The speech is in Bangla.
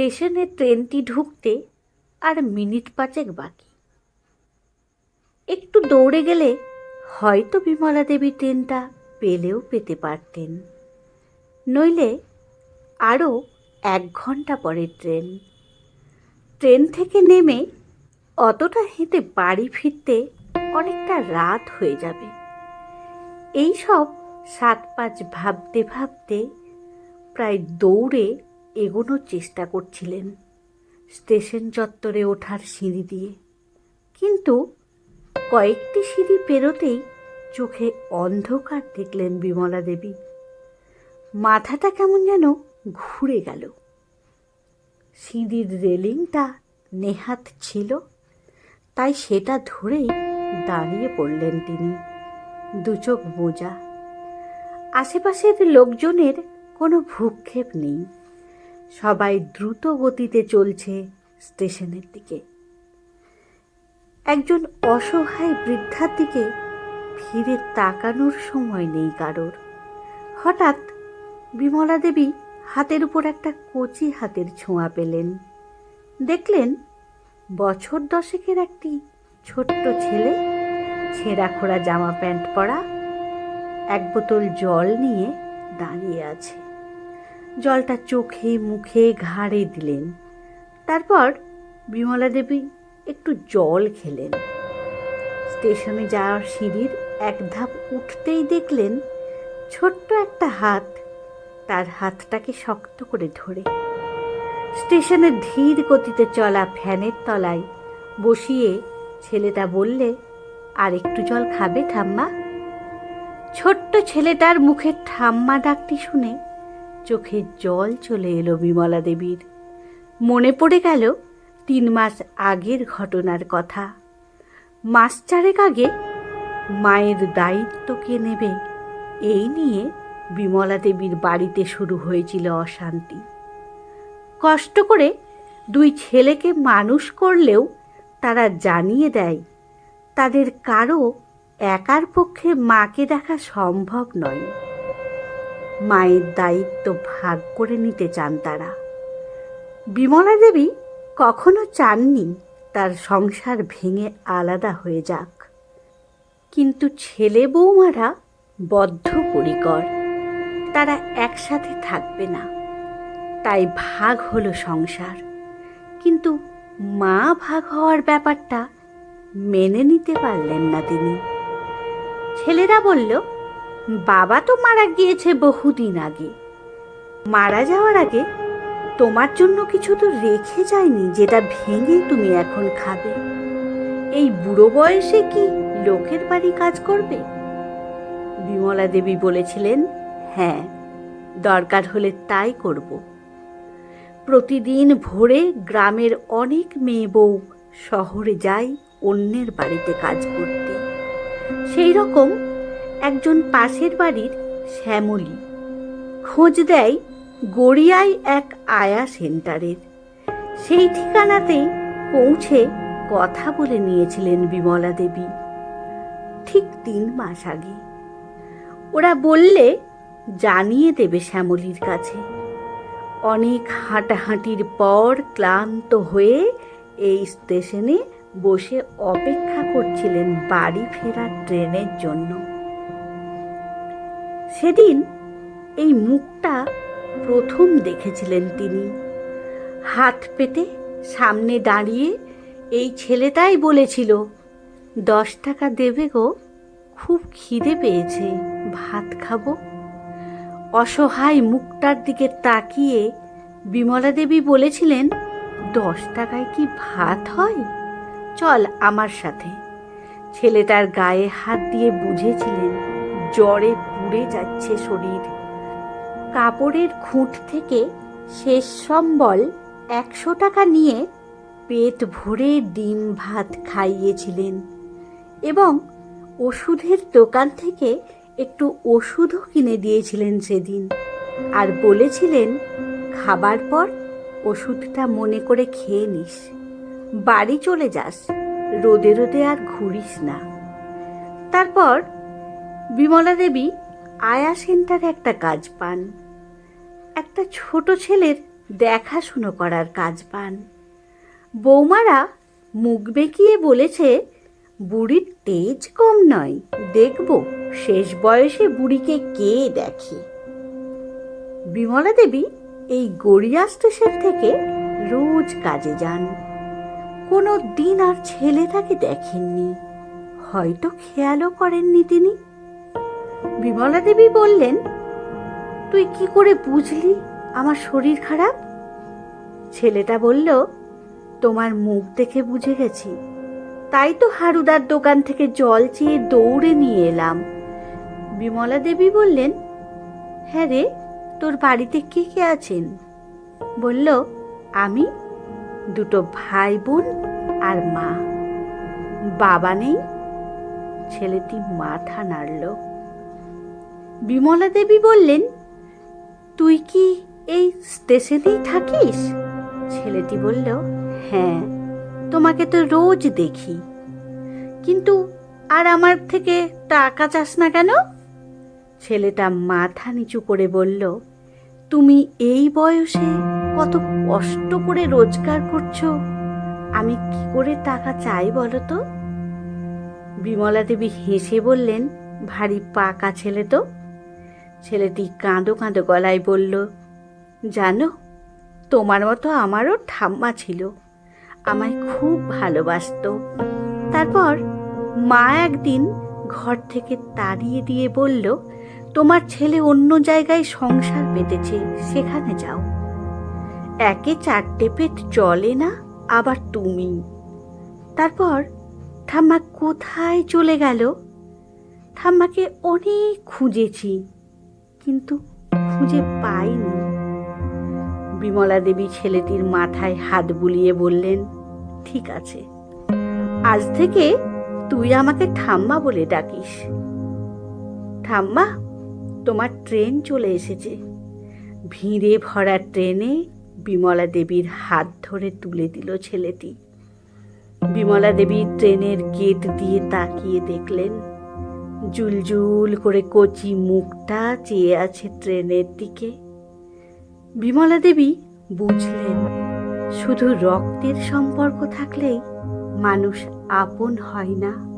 স্টেশনে ট্রেনটি ঢুকতে আর মিনিট পাঁচেক বাকি। একটু দৌড়ে গেলে হয়তো বিমলা দেবী ট্রেনটা পেলেও পেতে পারতেন। নইলে আরও এক ঘণ্টা পরে ট্রেন। ট্রেন থেকে নেমে অতটা হেঁটে বাড়ি ফিরতে অনেকটা রাত হয়ে যাবে। এই সব সাত পাঁচ ভাবতে ভাবতে প্রায় দৌড়ে এগোনোর চেষ্টা করছিলেন। স্টেশন চত্বরে ওঠার সিঁড়ি দিয়ে। কিন্তু কয়েকটি সিঁড়ি পেরোতেই চোখে অন্ধকার দেখলেন বিমলা দেবী। মাথাটা কেমন যেন ঘুরে গেল। সিঁড়ির রেলিংটা নেহাত ছিল, তাই সেটা ধরেই দাঁড়িয়ে পড়লেন তিনি। দুচোখ বোঝা আশেপাশের লোকজনের কোনো ভূক্ষেপ নেই। সবাই দ্রুত গতিতে চলছে স্টেশনের দিকে। একজন অসহায় বৃদ্ধার দিকে ফিরে তাকানোর সময় নেই কারোর। হঠাৎ বিমলা দেবী হাতের উপর একটা কচি হাতের ছোঁয়া পেলেন। দেখলেন বছর দশেকের একটি ছোট্ট ছেলে ছেঁড়া খোড়া জামা প্যান্ট পরা, এক বোতল জল নিয়ে দাঁড়িয়ে আছে। জলটা চোখে, মুখে, ঘাড়ে দিলেন। তারপর বিমলা দেবী একটু জল খেলেন। স্টেশনে যাওয়ার সিঁড়ির এক ধাপ উঠতেই দেখলেন ছোট্ট একটা হাত তার হাতটাকে শক্ত করে ধরে। স্টেশনের ধীর গতিতে চলা ফ্যানের তলায় বসিয়ে ছেলেটা বললে, আর একটু জল খাবে ঠাম্মা? ছোট্ট ছেলেটার মুখে ঠাম্মা ডাকটি শুনে চোখে জল চলে এলো বিমলা দেবীর। মনে পড়ে গেল তিন মাস আগের ঘটনার কথা। মাস চারেক আগে মায়ের দায়িত্ব কে নেবে, এই নিয়ে বিমলা দেবীর বাড়িতে শুরু হয়েছিল অশান্তি। কষ্ট করে দুই ছেলেকে মানুষ করলেও তারা জানিয়ে দেয়, তাদের কারও একার পক্ষে মাকে দেখা সম্ভব নয়। মায়ের দায়িত্ব ভাগ করে নিতে চান তারা। বিমলা দেবী কখনো চাননি তার সংসার ভেঙে আলাদা হয়ে যাক। কিন্তু ছেলে বৌমারা বদ্ধপরিকর তারা একসাথে থাকবে না। তাই ভাগ হলো সংসার। কিন্তু মা ভাগ হওয়ার ব্যাপারটা মেনে নিতে পারলেন না তিনি। ছেলেরা বলল বাবা তো মারা গিয়েছে বহুদিন আগে। মারা যাওয়ার আগে তোমার জন্য কিছু তো রেখে যায়নি, যেটা ভেঙে তুমি এখন খাবে। এই বুড়ো বয়সে কি লোকের বাড়ি কাজ করবে? বিমলা দেবী বলেছিলেন হ্যাঁ দরকার হলে তাই করব। প্রতিদিন ভোরে গ্রামের অনেক মেয়ে বউ শহরে যায় অন্যের বাড়িতে কাজ করতে। সেই রকম একজন পাশের বাড়ির শ্যামলী। খোঁজ দেয় গড়িয়ায় এক আয়া সেন্টারের। সেই ঠিকানাতেই পৌঁছে কথা বলে নিয়েছিলেন বিমলা দেবী। ঠিক তিন মাস আগে। ওরা বললে, জানিয়ে দেবে শ্যামলীর কাছে। অনেক হাঁটাহাঁটির পর ক্লান্ত হয়ে এই স্টেশনে বসে অপেক্ষা করছিলেন বাড়ি ফেরার ট্রেনের জন্য। সেদিন এই মুখটা প্রথম দেখেছিলেন তিনি। হাত পেতে সামনে দাঁড়িয়ে এই ছেলেটাই বলেছিল, দশ টাকা দেবে গো, খুব খিদে পেয়েছে, ভাত খাব। অসহায় মুখটার দিকে তাকিয়ে বিমলা দেবী বলেছিলেন, দশ টাকায় কি ভাত হয়? চল আমার সাথে। ছেলেটার গায়ে হাত দিয়ে বুঝেছিলেন, জ্বরে পুড়ে যাচ্ছে শরীর। কাপড়ের খুঁট থেকে শেষ সম্বল একশো টাকা নিয়ে পেট ভরে ডিম ভাত খাইয়েছিলেন এবং ওষুধের দোকান থেকে একটু ওষুধও কিনে দিয়েছিলেন সেদিন আর বলেছিলেন, খাবার পর ওষুধটা মনে করে খেয়ে নিস। বাড়ি চলে যাস, রোদে রোদে আর ঘুরিস না। তারপর বিমলা দেবী আয়া সেন্টারে একটা কাজ পান। একটা ছোট ছেলের দেখাশুনো করার কাজ পান। বৌমারা মুখ বেঁকিয়ে বলেছে, বুড়ির তেজ কম নয়, দেখব শেষ বয়সে বুড়িকে কে দেখে? বিমলা দেবী এই গড়িয়া স্টেশন থেকে রোজ কাজে যান। কোনো দিন আর ছেলে তাকে দেখেননি। হয়তো খেয়ালও করেননি তিনি। বিমলা দেবী বললেন, তুই কি করে বুঝলি আমার শরীর খারাপ? ছেলেটা বলল, তোমার মুখ দেখে বুঝে গেছি। তাই তো হারুদার দোকান থেকে জল চেয়ে দৌড়ে নিয়ে এলাম। বিমলা দেবী বললেন হ্যাঁ রে, তোর বাড়িতে কে কে আছেন? বলল, আমি দুটো ভাই বোন আর মা। বাবা নেই? ছেলেটি মাথা নাড়ল। বিমলা দেবী বললেন, তুই কি এই স্টেশনেই থাকিস? ছেলেটি বলল হ্যাঁ তোমাকে তো রোজ দেখি। কিন্তু আর আমার থেকে টাকা চাস না কেন? ছেলেটা মাথা নিচু করে বলল, তুমি এই বয়সে কত কষ্ট করে রোজগার করছ। আমি কি করে টাকা চাই বলো তো? বিমলা দেবী হেসে বললেন, ভারী পাকা ছেলে তো। ছেলেটি কাঁদো কাঁদো গলায় বলল, জানো, তোমার মতো আমারও ঠাম্মা ছিল। আমায় খুব ভালোবাসতো। তারপর মা একদিন ঘর থেকে তাড়িয়ে দিয়ে বলল, তোমার ছেলে অন্য জায়গায় সংসার পেতেছে, সেখানে যাও। একে চারটে পেট চলে না, আবার তুমি। তারপর ঠাম্মা কোথায় চলে গেল? ঠাম্মাকে অনেক খুঁজেছি। কিন্তু খুঁজে পাইনি। বিমলা দেবী ছেলেটির মাথায় হাত বুলিয়ে বললেন, ঠিক আছে, আজ থেকে তুই আমাকে ঠাম্মা বলে ডাকিস। ঠাম্মা, তোমার ট্রেন চলে এসেছে। ভিড়ে ভরা ট্রেনে বিমলা দেবীর হাত ধরে তুলে দিল ছেলেটি। বিমলা দেবী ট্রেনের গেট দিয়ে তাকিয়ে দেখলেন জুলজুল করে কচি মুখটা চেয়ে আছে ট্রেনের দিকে। বিমলা দেবী বুঝলেন, শুধু রক্তের সম্পর্ক থাকলেই মানুষ আপন হয় না।